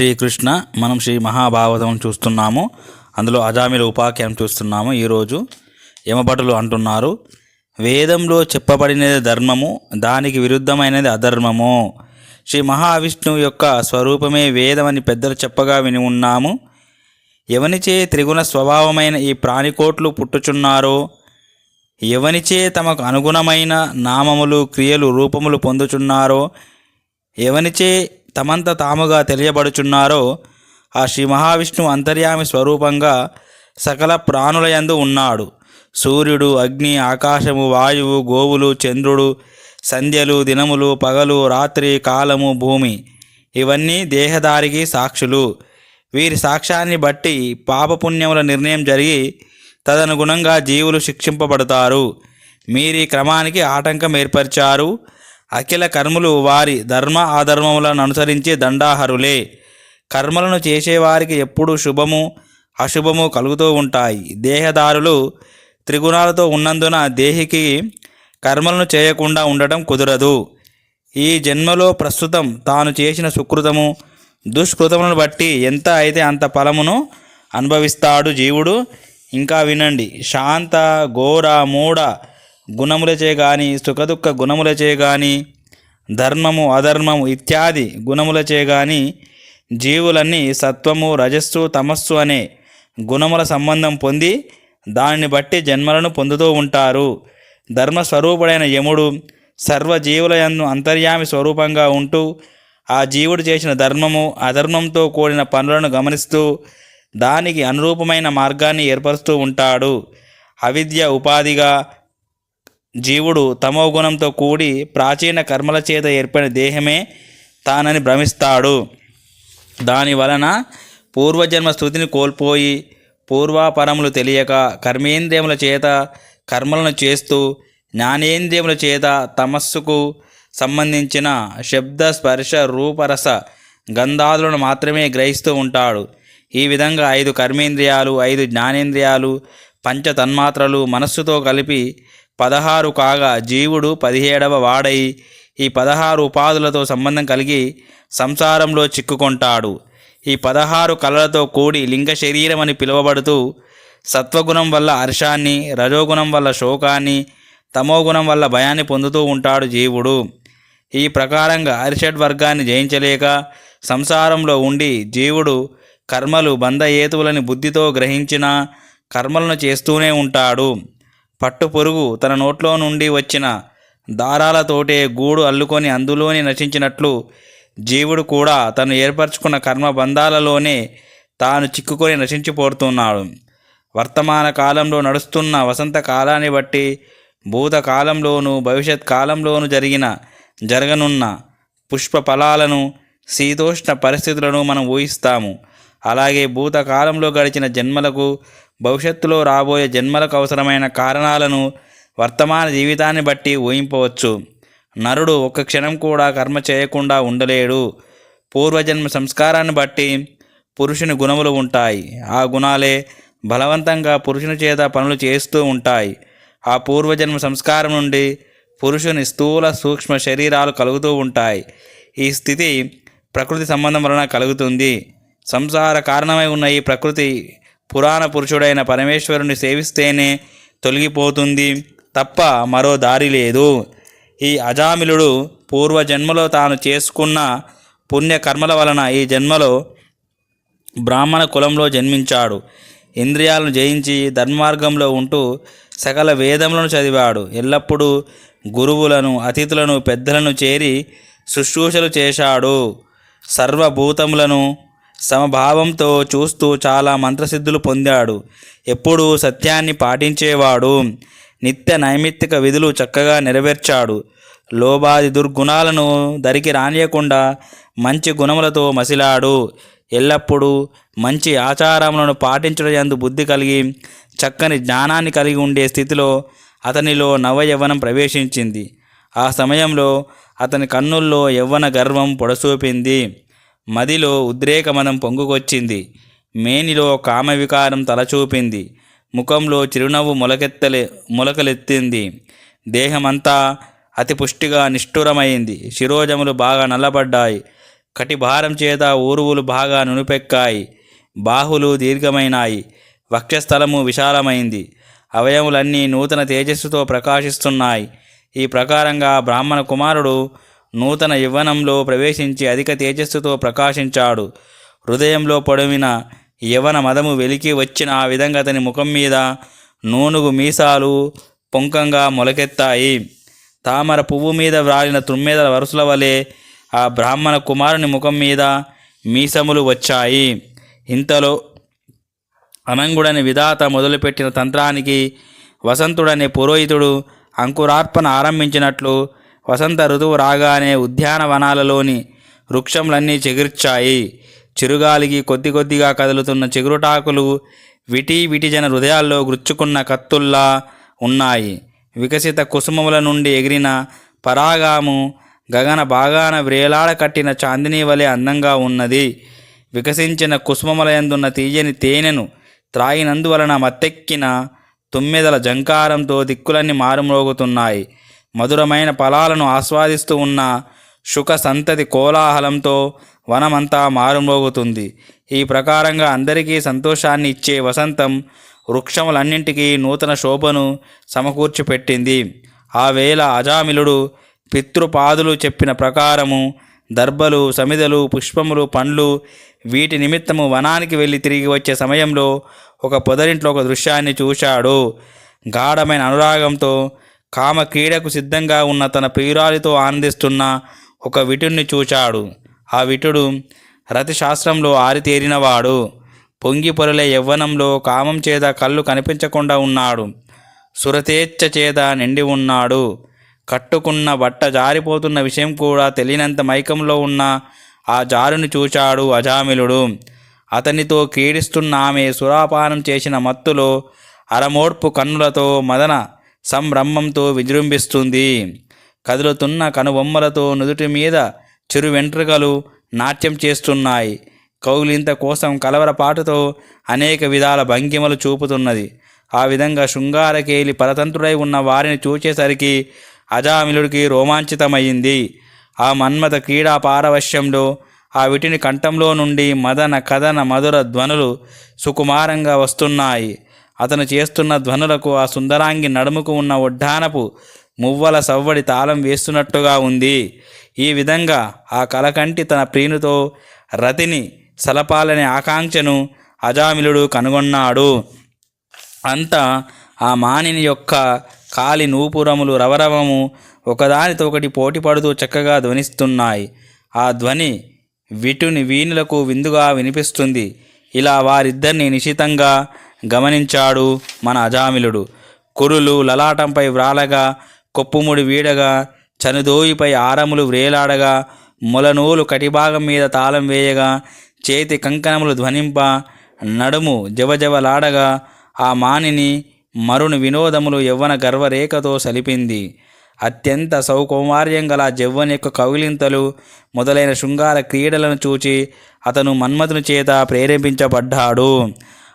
శ్రీకృష్ణ మనం శ్రీ మహాభాగవతం చూస్తున్నాము. అందులో అజామిల ఉపాఖ్యానం చూస్తున్నాము ఈరోజు. యమభటులు అంటున్నారు వేదంలో చెప్పబడినది ధర్మము దానికి విరుద్ధమైనది అధర్మము. శ్రీ మహావిష్ణువు యొక్క స్వరూపమే వేదమని పెద్దలు చెప్పగా విని ఉన్నాము. ఎవనిచే త్రిగుణ స్వభావమైన ఈ ప్రాణికోట్లు పుట్టుచున్నారో ఎవనిచే తమకు అనుగుణమైన నామములు క్రియలు రూపములు పొందుచున్నారో ఎవనిచే తమంత తాముగా తెలియబడుచున్నారో ఆ శ్రీ మహావిష్ణువు అంతర్యామి స్వరూపంగా సకల ప్రాణులయందు ఉన్నాడు. సూర్యుడు అగ్ని ఆకాశము వాయువు గోవులు చంద్రుడు సంధ్యలు దినములు పగలు రాత్రి కాలము భూమి ఇవన్నీ దేహదారికి సాక్షులు. వీరి సాక్ష్యాన్ని బట్టి పాపపుణ్యముల నిర్ణయం జరిగి తదనుగుణంగా జీవులు శిక్షింపబడతారు. మీరీ క్రమానికి ఆటంకం ఏర్పరిచారు. అఖిల కర్ములు వారి ధర్మ అధర్మములను అనుసరించి దండాహరులే. కర్మలను చేసేవారికి ఎప్పుడూ శుభము అశుభము కలుగుతూ ఉంటాయి. దేహదారులు త్రిగుణాలతో ఉన్నందున దేహికి కర్మలను చేయకుండా ఉండటం కుదరదు. ఈ జన్మలో ప్రస్తుతం తాను చేసిన సుకృతము దుష్కృతములను బట్టి ఎంత అయితే అంత ఫలమును అనుభవిస్తాడు జీవుడు ఇంకా వినండి. శాంత ఘోర మూఢ గుణములచే గాని సుఖదుఖ గుణములచే గాని ధర్మము అధర్మము ఇత్యాది గుణములచే గాని జీవులన్నీ సత్వము రజస్సు తమస్సు అనే గుణముల సంబంధం పొంది దానిని బట్టి జన్మలను పొందుతూ ఉంటారు. ధర్మస్వరూపుడైన యముడు సర్వజీవులయందు అంతర్యామి స్వరూపంగా ఉంటూ ఆ జీవుడు చేసిన ధర్మము అధర్మంతో కూడిన పనులను గమనిస్తూ దానికి అనురూపమైన మార్గాన్ని ఏర్పరుస్తూ ఉంటాడు. అవిద్య ఉపాధిగా జీవుడు తమో గుణంతో కూడి ప్రాచీన కర్మల చేత ఏర్పడిన దేహమే తానని భ్రమిస్తాడు. దాని వలన పూర్వజన్మ స్థుతిని కోల్పోయి పూర్వాపరములు తెలియక కర్మేంద్రియముల చేత కర్మలను చేస్తూ జ్ఞానేంద్రియముల చేత తమస్సుకు సంబంధించిన శబ్ద స్పర్శ రూపరస గంధాదులను మాత్రమే గ్రహిస్తూ ఉంటాడు. ఈ విధంగా ఐదు కర్మేంద్రియాలు ఐదు జ్ఞానేంద్రియాలు పంచ తన్మాత్రలు మనస్సుతో కలిపి పదహారు కాగా జీవుడు పదిహేడవ వాడై ఈ పదహారు ఉపాధులతో సంబంధం కలిగి సంసారంలో చిక్కుకుంటాడు. ఈ పదహారు కళలతో కూడి లింగ శరీరం అని పిలువబడుతూ సత్వగుణం వల్ల హర్షాన్ని రజోగుణం వల్ల శోకాన్ని తమోగుణం వల్ల భయాన్ని పొందుతూ ఉంటాడు జీవుడు. ఈ ప్రకారంగా అరిషడ్ వర్గాన్ని జయించలేక సంసారంలో ఉండి జీవుడు కర్మలు బంధ ఏతువులని బుద్ధితో గ్రహించిన కర్మలను చేస్తూనే ఉంటాడు. పట్టు పురుగు తన నోట్లో నుండి వచ్చిన దారాలతోటే గూడు అల్లుకొని అందులోని నశించినట్లు జీవుడు కూడా తను ఏర్పరచుకున్న కర్మ బంధాలలోనే తాను చిక్కుకొని నశించిపోతున్నాడు. వర్తమాన కాలంలో నడుస్తున్న వసంత కాలాన్ని బట్టి భూతకాలంలోనూ భవిష్యత్ కాలంలోనూ జరిగిన జరగనున్న పుష్ప ఫలాలను శీతోష్ణ పరిస్థితులను మనం ఊహిస్తాము. అలాగే భూతకాలంలో గడిచిన జన్మలకు భవిష్యత్తులో రాబోయే జన్మలకు అవసరమైన కారణాలను వర్తమాన జీవితాన్ని బట్టి ఊహింపవచ్చు. నరుడు ఒక్క క్షణం కూడా కర్మ చేయకుండా ఉండలేడు. పూర్వజన్మ సంస్కారాన్ని బట్టి పురుషుని గుణములు ఉంటాయి. ఆ గుణాలే బలవంతంగా పురుషుని చేత పనులు చేస్తూ ఉంటాయి. ఆ పూర్వజన్మ సంస్కారం నుండి పురుషుని స్థూల సూక్ష్మ శరీరాలు కలుగుతూ ఉంటాయి. ఈ స్థితి ప్రకృతి సంబంధం వలన కలుగుతుంది. సంసార కారణమై ఉన్న ఈ ప్రకృతి పురాణ పురుషుడైన పరమేశ్వరుని సేవిస్తేనే తొలగిపోతుంది తప్ప మరో దారి లేదు. ఈ అజామిలుడు పూర్వజన్మలో తాను చేసుకున్న పుణ్యకర్మల వలన ఈ జన్మలో బ్రాహ్మణ కులంలో జన్మించాడు. ఇంద్రియాలను జయించి ధర్మార్గంలో ఉంటూ సకల వేదములను చదివాడు. ఎల్లప్పుడూ గురువులను అతిథులను పెద్దలను చేరి శుశ్రూషలు చేశాడు. సర్వభూతములను సమభావంతో చూస్తూ చాలా మంత్రసిద్ధులు పొందాడు. ఎప్పుడూ సత్యాన్ని పాటించేవాడు. నిత్య నైమిత్తిక విధులు చక్కగా నెరవేర్చాడు. లోబాది దుర్గుణాలను దరికి రానియకుండా మంచి గుణములతో మసిలాడు. ఎల్లప్పుడూ మంచి ఆచారములను పాటించడం ఎందు బుద్ధి కలిగి చక్కని జ్ఞానాన్ని కలిగి ఉండే స్థితిలో అతనిలో నవయవ్వనం ప్రవేశించింది. ఆ సమయంలో అతని కన్నుల్లో యవ్వన గర్వం పొడసూపింది. మదిలో ఉద్రేకమనం పొంగుకొచ్చింది. మేనిలో కామవికారం తలచూపింది. ముఖంలో చిరునవ్వు మొలకెత్తలే మొలకలెత్తింది దేహమంతా అతి పుష్టిగా నిష్ఠురమైంది. శిరోజములు బాగా నల్లబడ్డాయి. కటిభారం చేత ఊరువులు బాగా నునుపెక్కాయి. బాహులు దీర్ఘమైనాయి. వక్షస్థలము విశాలమైంది. అవయములన్నీ నూతన తేజస్సుతో ప్రకాశిస్తున్నాయి. ఈ ప్రకారంగా బ్రాహ్మణ కుమారుడు నూతన యవ్వనంలో ప్రవేశించి అధిక తేజస్సుతో ప్రకాశించాడు. హృదయంలో పొడవిన యవన మదము వెలికి వచ్చిన ఆ విధంగా అతని ముఖం మీద నూనుగు మీసాలు పొంకంగా మొలకెత్తాయి. తామర పువ్వు మీద వ్రాలిన తుమ్మెదల వరుసల వలె ఆ బ్రాహ్మణ కుమారుని ముఖం మీద మీసములు వచ్చాయి. ఇంతలో అనంగుడని విధాత మొదలుపెట్టిన తంత్రానికి వసంతుడనే పురోహితుడు అంకురార్పణ ఆరంభించినట్లు వసంత ఋతువు రాగానే ఉద్యానవనాలలోని వృక్షములన్నీ చెగిర్చాయి. చిరుగాలికి కొద్ది కొద్దిగా కదులుతున్న చిగురుటాకులు విటి విటిజన హృదయాల్లో గుచ్చుకున్న కత్తుల్లా ఉన్నాయి. వికసిత కుసుమముల నుండి ఎగిరిన పరాగాము గగన భాగాన వ్రేలాడ కట్టిన చాందిని వలె అందంగా ఉన్నది. వికసించిన కుసుమములయందున్న తీయని తేనెను త్రాగినందువలన మత్తెక్కిన తుమ్మెదల జంకారంతో దిక్కులన్నీ మారుమ్రోగుతున్నాయి. మధురమైన ఫలాలను ఆస్వాదిస్తూ ఉన్న శుక సంతతి కోలాహలంతో వనమంతా మారుమోగుతుంది ఈ ప్రకారంగా అందరికీ సంతోషాన్ని ఇచ్చే వసంతం వృక్షములన్నింటికీ నూతన శోభను సమకూర్చి పెట్టింది ఆ వేళ అజామిలుడు పితృపాదులు చెప్పిన ప్రకారము దర్భలు సమిదలు పుష్పములు పండ్లు వీటి నిమిత్తము వనానికి వెళ్ళి తిరిగి వచ్చే సమయంలో ఒక పొదరింట్లో ఒక దృశ్యాన్ని చూశాడు. గాఢమైన అనురాగంతో కామ క్రీడకు సిద్ధంగా ఉన్న తన ప్రియురాలితో ఆనందిస్తున్న ఒక విటుడిని చూచాడు. ఆ విటుడు రతిశాస్త్రంలో ఆరితేరినవాడు పొంగి పొరలే యవ్వనంలో కామం చేత కళ్ళు కనిపించకుండా ఉన్నాడు. సురతేచ్ఛ చేత నిండి ఉన్నాడు. కట్టుకున్న బట్ట జారిపోతున్న విషయం కూడా తెలియనంత మైకంలో ఉన్న ఆ జారుని చూచాడు అజామిలుడు. అతనితో క్రీడిస్తున్న ఆమె సురాపానం చేసిన మత్తులో అరమోడ్పు కన్నులతో మదన సంభ్రమంతో విజృంభిస్తుంది. కదులుతున్న కనుబొమ్మలతో నుదుటి మీద చిరు వెంట్రుకలు నాట్యం చేస్తున్నాయి. కౌలింత కోసం కలవరపాటుతో అనేక విధాల భంగిమలు చూపుతున్నది. ఆ విధంగా శృంగారకేలి పరతంత్రుడై ఉన్న వారిని చూచేసరికి అజామిలుడికి రోమాంచితమైంది ఆ మన్మథ క్రీడా పారవశ్యంలో ఆ విటిని కంఠంలో నుండి మదన కథన మధుర ధ్వనులు సుకుమారంగా వస్తున్నాయి. అతను చేస్తున్న ధ్వనులకు ఆ సుందరాంగి నడుముకు ఉన్న ఒడ్డానపు మువ్వల సవ్వడి తాళం వేస్తున్నట్టుగా ఉంది. ఈ విధంగా ఆ కలకంటి తన ప్రియునితో రతిని సలపాలనే ఆకాంక్షను అజామిలుడు కనుగొన్నాడు. అంతా ఆ మానిని యొక్క కాలి నూపురములు రవరవము ఒకదానితో ఒకటి పోటీ పడుతూ చక్కగా ధ్వనిస్తున్నాయి. ఆ ధ్వని విటుని వీణులకు విందుగా వినిపిస్తుంది. ఇలా వారిద్దరిని నిశితంగా గమనించాడు మన అజామిలుడు. కురులు లలాటంపై వ్రాలగా కొప్పుముడి వీడగా చనుదోయిపై ఆరములు వ్రేలాడగా మొలనూలు కటిభాగం మీద తాళం వేయగా చేతి కంకణములు ధ్వనింప నడుము జవజవలాడగా ఆ మానిని మరుని వినోదములు యవ్వన గర్వరేఖతో సలిపింది. అత్యంత సౌకౌమార్యం గల జవ్వని యొక్క కవిలింతలు మొదలైన శృంగార క్రీడలను చూచి అతను మన్మథుని చేత ప్రేరేపించబడ్డాడు.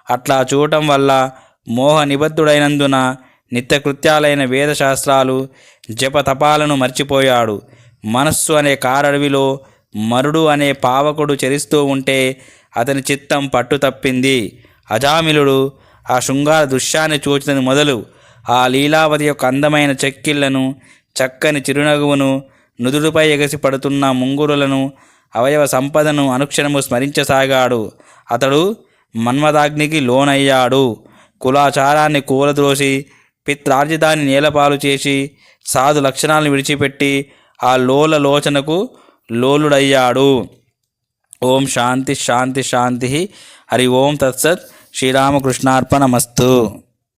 అట్లా చూడటం వల్ల మోహ నిబద్ధుడైనందున నిత్యకృత్యాలైన వేదశాస్త్రాలు జపతపాలను మర్చిపోయాడు. మనస్సు అనే కారడవిలో మరుడు అనే పావకుడు చరిస్తూ ఉంటే అతని చిత్తం పట్టు తప్పింది. అజామిలుడు ఆ శృంగార దృశ్యాన్ని చూచినది మొదలు. ఆ లీలావతి యొక్క అందమైన చెక్కిళ్ళను చక్కని చిరునగువును నుదుడుపై ఎగసి పడుతున్న ముంగురులను అవయవ సంపదను అనుక్షణము స్మరించసాగాడు. అతడు మన్మదాగ్నికి లోనయ్యాడు. కులాచారాన్ని కూలద్రోసి పిత్రార్జితాన్ని నేలపాలు చేసి సాధు లక్షణాలను విడిచిపెట్టి ఆ లోల లోచనకు లోలుడయ్యాడు. ఓం శాంతి శాంతి శాంతి. హరి ఓం తత్సత్. శ్రీరామకృష్ణార్పణమస్తు.